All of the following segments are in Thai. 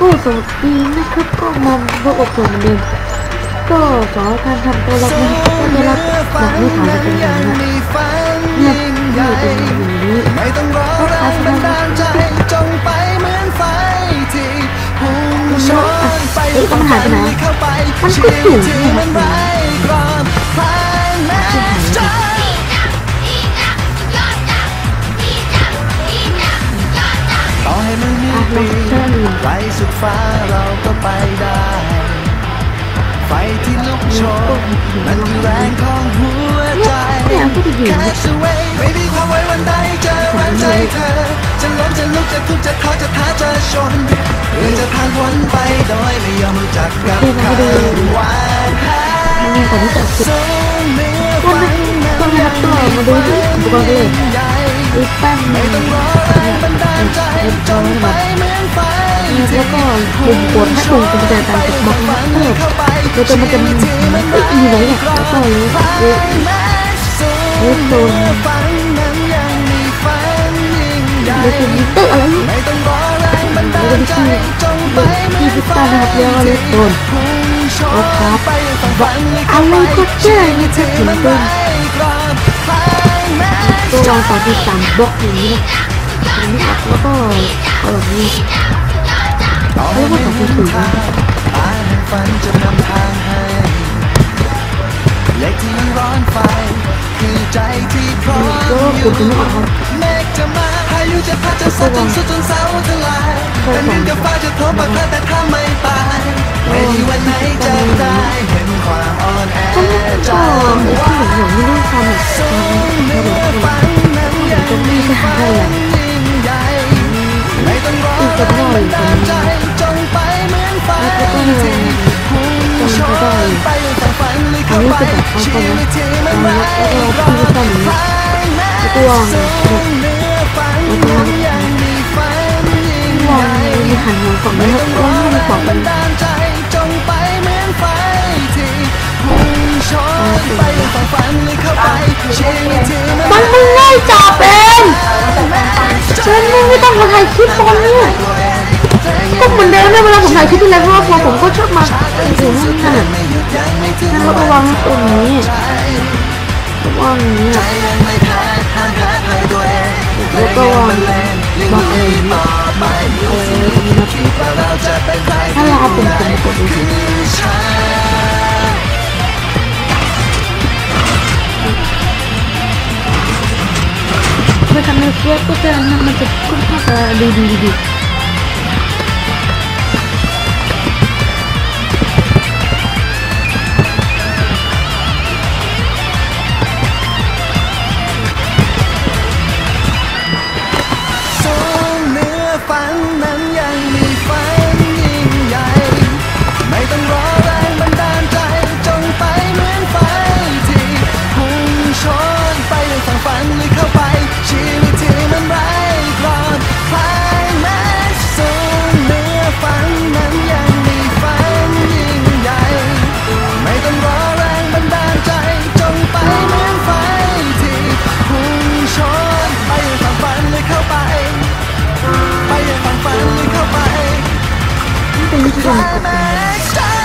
ก็สวัสดีนะครับก็มาพบกับผมเหมือนเดิมก็ขอให้ท่านทำตัวรับนะครก็ได้รับแบบไม่ถามเป็นอย่างนี้เนี่ยเนี่ยที่อยู่ตรงนี้ไม่ต้องรอแรงบันดาลใจงไปเหมือนไฟที่พุ่งชนไปเข้าไปชีวิตที่มันไร้กรอบคลา ไกลสุดฟ้าเราก็ไปได้ ไฟที่ลุกโชนมันคือแรงของหัวใจเนี่ยก็จะอยู่ Catch the wave ไม่มีความไว้วันใดจะวันใจเธอ จะล้มจะลุกจะทุกข์จะท้อจะท้าจะชนเพื่อจะผ่านพ้นไปโดยไม่ยอมรู้จักกับการวางแผนมันก่อนที่จะคิดสูงเหนือก็ฝัไม่นก็ไม่รับตัวมาดูที่อุปกรณ์เลยใหญ่อีกแป้นหนึ่งต้องรอแรงบันดาลใจจง แล้วก็ปุ่มกดถ้าปุ่มเป็นการการกดบล็อกนะเพิ่มแล้วจะมันจะมีเอ้ยมีไว้เนี่ยแล้วก็เลยเอ๊ะเอ๊ะโดนฝันนั้นยังมีฝันยิ่งใหญ่เลยเป็นเตอร์อะไรเนี่ยไม่ต้องรอแรงบันดาแล้วก็ใจที่จงไปเหมืที่พิตานะครับแล้วก็เลยโดนโอ้ครับไปฝั่งฝันเลยอะเข้าไรไปก็เจอเนี่ยจะถึงโดนกรอบคลายแม้ตัววางต่อที่สามบล็อกอย่างนี้นะตรงนี้อัดแล้วก็เอาแบบนี้ ต่อให้ไม่เห็นทางตาแห่งฝันจะนำทางให้เล็กที่ยังร้อนไฟคือใจที่พร้อมอยู่เมฆจะมาพายุจะพัดจะซัดจนสุดจนเสาทลายแผ่นดินกับฟ้าจะทบมาเธอแต่ถ้าไม่ตายไม่มีวันไหนจะได้เห็นความอ่อนแอใจก็ไอ้ที่หนูไม่รู้ทำแบบสูงเหนือฝันนั้นยังมีฝัน เลยเข้าไปชีวิตที่มันไร้กรอบคลายแม้สูงเหนือฝันนั้นยังมีฝันยิ่งใหวางมีหันหัวฝั่งม่นี้ครับงรแล้วอไม่แรได้บอกมันงบันดาลใจจงไปเหมือนไฟที่พุ่งชนไปฝั่งนเลยเข้าไปชีวิตที่มันมันมึงง่ายจับเองฉันไม่ต้องมาถ่ายคลิป เหมือนเดิมเลยเวลาผมถ่ายคลิปที่แล้วเพราะว่าพอผมก็ชอบมาถึงนั่นน่ะไม่หยุดยั้งไม่ถึงนั่นเราก็วางตรงนี้วางอย่างนี้ใจยังไม่แพ้ห้ามแพ้ภัยตัวเองแล้วก็วางเล่นยังวางมีเองต่อไปเออตรงนี้นะคิดว่าเราจะเป็นใครถ้าเราเอาปุ่มปุ่มกดดูสิคือฉันเมื่อทำในเฟซก็จะมันจะค่อนข้างจะดีดีดี นี่เป็นวิธีการกด แม้จะ วา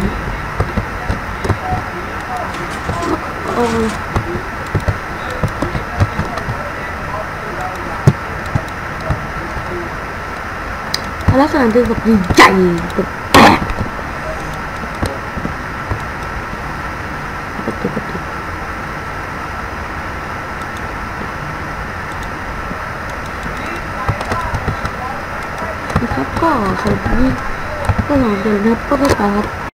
งโอ้ยลักษณะเป็นแบบใหญ่แบบแตกกดติดกดติด นะครับก็สำหรับวันนี้ก็